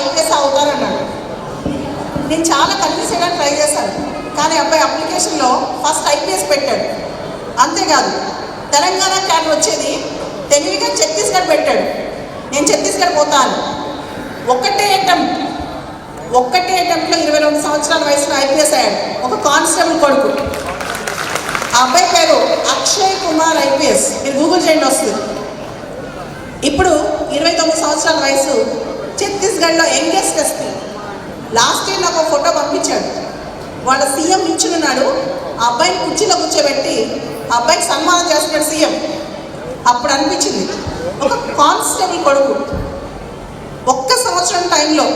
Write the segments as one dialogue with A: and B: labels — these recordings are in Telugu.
A: ఐపీఎస్ అవుతారన్నాడు. నేను చాలా కన్విన్స్ చేయడానికి ట్రై చేశాను. కానీ అబ్బాయి అప్లికేషన్లో ఫస్ట్ ఐపీఎస్ పెట్టాడు. అంతేకాదు తెలంగాణ క్యాడర్ వచ్చేది తెలివిగా ఛత్తీస్గఢ్ పెట్టాడు. నేను ఛత్తీస్గఢ్ పోతాను. ఒక్కటే అటెంప్ట్ ఒక్కటే అటెంప్ట్లో ఇరవై రెండు సంవత్సరాల వయసులో ఐపీఎస్ అయ్యాడు. ఒక కానిస్టేబుల్ కొడుకు. ఆ అబ్బాయి పేరు అక్షయ్ కుమార్ ఐపీఎస్ మీరు గూగుల్ చేయండి వస్తుంది. ఇప్పుడు ఇరవై తొమ్మిది సంవత్సరాల వయసు ఛత్తీస్గఢ్లో యంగెస్ట్ ఎస్పీ. లాస్ట్ ఇయర్ నాకు ఒక ఫోటో పంపించాడు. వాళ్ళ సీఎం నించున్నాడు ఆ అబ్బాయిని కుర్చీలో కూర్చోబెట్టి ఆ అబ్బాయికి సన్మానం చేస్తున్నాడు సీఎం. అప్పుడు అనిపించింది. ఒక కానిస్టేబుల్ కొడుకు. ఒక్క సంవత్సరం టైంలో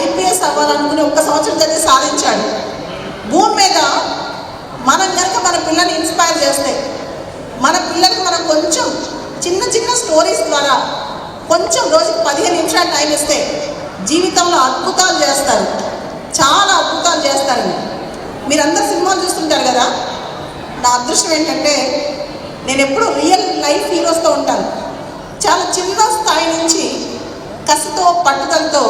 A: ఐపీఎస్ అవ్వాలనుకుని ఒక్క సంవత్సరం చదివి సాధించాడు. భూమి మీద మనం కనుక మన పిల్లల్ని ఇన్స్పైర్ చేస్తే మన పిల్లలకు మనం కొంచెం చిన్న చిన్న స్టోరీస్ ద్వారా కొంచెం రోజుకి పదిహేను నిమిషాలు టైం ఇస్తే జీవితంలో అద్భుతాలు చేస్తారు. చాలా అద్భుతాలు చేస్తారని మీరందరూ సినిమాలు చూస్తుంటారు కదా? నా అదృష్టం ఏంటంటే నేను ఎప్పుడూ రియల్ లైఫ్ హీరోస్తో ఉంటాను. చాలా చిన్న స్థాయి నుంచి కసితో పట్టుదలతో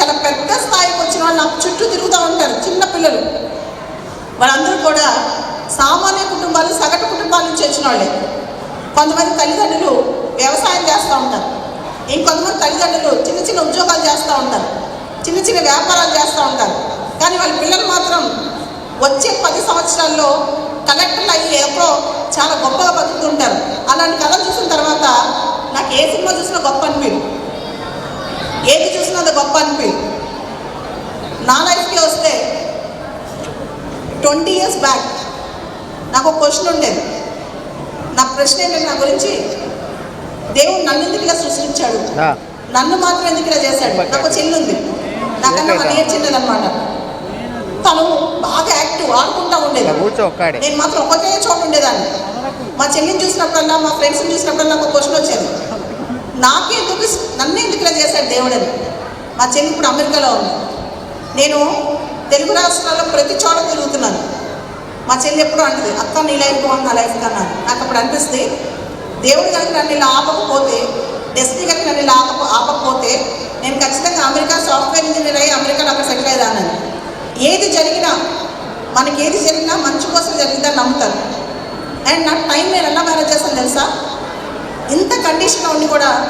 A: చాలా పెద్ద స్థాయికి వచ్చిన వాళ్ళు నాకు చుట్టూ తిరుగుతూ ఉంటారు చిన్న పిల్లలు. వాళ్ళందరూ కూడా సామాన్య కుటుంబాలు సగటు కుటుంబాల నుంచి వచ్చిన వాళ్ళే. కొంతమంది తల్లిదండ్రులు వ్యవసాయం చేస్తూ ఉంటారు. ఇంకొంతమంది తల్లిదండ్రులు చిన్న చిన్న ఉద్యోగాలు చేస్తూ ఉంటారు. చిన్న చిన్న వ్యాపారాలు చేస్తూ ఉంటారు. కానీ వాళ్ళ పిల్లలు మాత్రం వచ్చే పది సంవత్సరాల్లో కలెక్టర్లు అయ్యి ఎప్పుడో చాలా గొప్పగా బతుకుతుంటారు అలాంటి కథలు చూసిన తర్వాత నాకు ఏ సినిమా చూసినా గొప్ప అనిపించదు. ఏది చూసినా అది గొప్ప అనిపించదు. నా లైఫ్కి వస్తే ట్వంటీ ఇయర్స్ బ్యాక్ నాకు ఒక క్వశ్చన్ ఉండేది. నా ప్రశ్న ఏంటంటే నా గురించి దేవుడు నన్ను ఎందుకు ఇలా సృష్టించాడు. నన్ను మాత్రం ఎందుకు ఇలా చేశాడు? నాకు ఒక చెల్లి ఉంది నాకన్నా ఇయర్ చిన్నదనమాట తను బాగా యాక్టివ్ ఆడుకుంటా ఉండేది. నేను మాత్రం ఒకటే చోట ఉండేదాన్ని. మా చెల్లిని చూసినప్పుడల్లా మా ఫ్రెండ్స్ని చూసినప్పుడల్లా ఒక క్వశ్చన్ వచ్చేది. నాకే ఎందుకు నన్ను ఎందుకు ఇలా చేశాడు దేవుడని. మా చెల్లి ఇప్పుడు అమెరికాలో ఉంది. నేను తెలుగు రాష్ట్రాల్లో ప్రతి చోట తిరుగుతున్నాను. మా చెల్లి ఎప్పుడు అంటుంది అక్క నీ లైఫ్ బాగుంది నా లైఫ్ కన్నా నాకు అప్పుడు అనిపిస్తుంది దేవుడు కనుక నన్ను ఇలా ఆపకపోతే డెస్టినీ కనుక నన్ను ఇలా ఆపక ఆపకపోతే నేను ఖచ్చితంగా అమెరికా సాఫ్ట్వేర్ ఇంజనీర్ అయ్యి అమెరికాలో అక్కడ సెటిల్ అయ్యేదాన్ని ఏది జరిగినా మనకి ఏది జరిగినా మంచి కోసం జరిగిందని నమ్ముతాను. అండ్ నా టైం నేను ఎలా మేనేజ్ చేస్తాను తెలుసా? ఇంత కండిషన్లో ఉండి కూడా